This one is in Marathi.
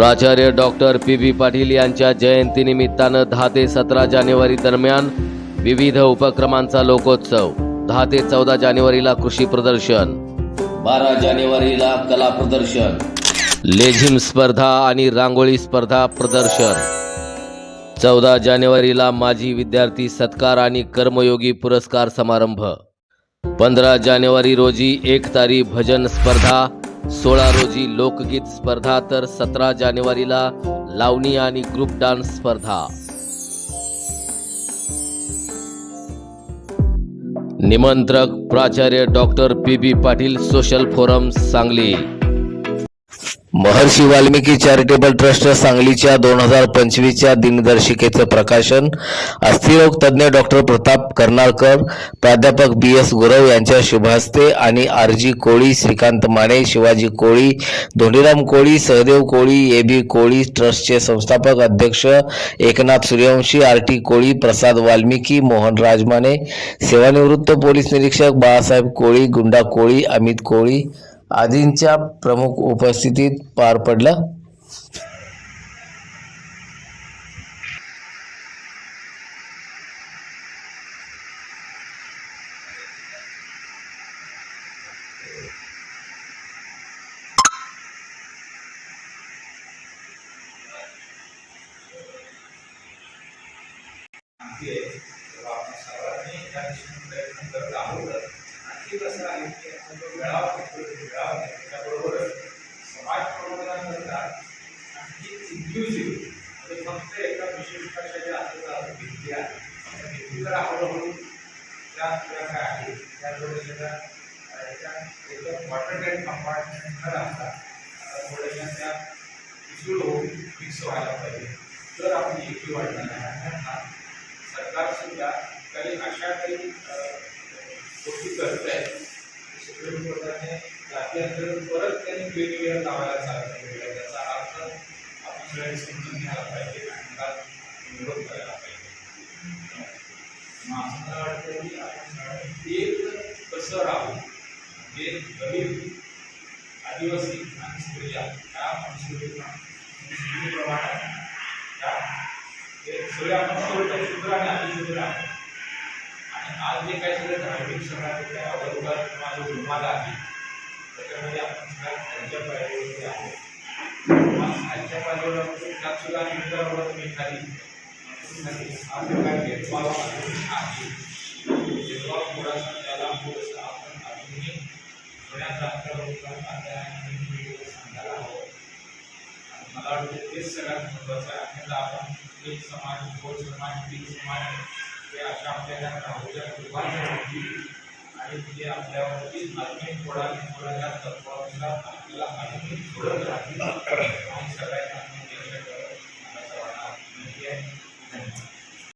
प्राचार्य डॉक्टर पी व्ही पाटील यांच्या जयंतीनिमित्तानं दहा ते सतरा जानेवारी दरम्यान विविध उपक्रमांचा लोकोत्सव दहा ते चौदा जानेवारीला कृषी प्रदर्शन बारा जानेवारीला कला प्रदर्शन लेझिम स्पर्धा आणि रांगोळी स्पर्धा प्रदर्शन. चौदा जानेवारीला माजी विद्यार्थी सत्कार आणि कर्मयोगी पुरस्कार समारंभ. पंधरा जानेवारी रोजी एक तारी भजन स्पर्धा सोळा रोजी लोकगीत स्पर्धा तर सतरा जानेवारीला लावणी आणि ग्रुप डान्स स्पर्धा. निमंत्रक प्राचार्य doctor P B Patil social forum Sangli. Maharshi Valmiki charitable trust सांगलीच्या दोन हजार पंचवीसच्या दिनदर्शिकेचं प्रकाशन अस्थिरोग तज्ज्ञ डॉक्टर प्रताप कर्नाळकर प्राध्यापक बी एस गुरव यांच्या शुभहस्ते आणि R G Koli Shrikant Mane Shivaji Koli Dhondiram Koli Sahadev Koli A B Koli ट्रस्टचे संस्थापक अध्यक्ष एकनाथ सूर्यवंशी आर टी कोळी प्रसाद वाल्मिकी मोहन राजमाने सेवानिवृत्त पोलीस निरीक्षक बाळासाहेब कोळी गुंडा कोळी अमित कोळी आदींच्या प्रमुख उपस्थितीत पार पडलं. आहे सर्वांनी त्या दिशेने प्रयत्न करत आहोत. आणखी कसं आहे की समाज प्रबोधनाकरता आणखी इन्क्लुझिव्ह म्हणजे फक्त एका विशेष कशाच्या हातात भिंती आहे. त्या भिंतीवर हळूहळू त्या काय आहे? त्याबरोबर त्या वॉटर टँक कंपार्टमेंट न राहता थोड्याशा त्या मिसळून मिक्स व्हायला पाहिजे. तर आपली एकी वाढणार आहे अन्यथा सरकार सुद्धा काही अशा काही अ, गोष्टी करत आहे सुप्रीम परत त्यांनी वेगवेगळ्या नावाला चालू केलेलं त्याचा अर्थ आपण सगळ्यांनी समजून घ्यायला पाहिजे आणि त्याला विरोध करायला पाहिजे. असं मला वाटतं की आपण एक कसं राहू? म्हणजे गरीब आदिवासी आणि स्त्रिया त्या संस्कृतीप्रमाणे त्या हे सगळे आपण सगळे शुद्र आणि अतिशुद्र आहे. आणि आज जे काही सगळं धार्मिक सगळ्या काही अवलंबन किंवा जो रुमाल आहे त्याच्यामध्ये आपण पायरीवरती आहे पायरीवर सुद्धा मित्राबरोबर मी खाली हा भेदभाव आहे भेदभाव थोडासा त्याला थोडंसं आपण अजूनही थोड्याचा सांगायला हवं मला वाटतं तेच सगळ्यात महत्त्वाचं आहे आपण एक समाज दोन समाज तीन समाज हे अशा आपल्याला राहूच्या कुटुंबाच्या आणि ते आपल्यावरती अजूनही थोडा जास्त तत्वानुसार आपल्याला अजूनही थोडं राहतील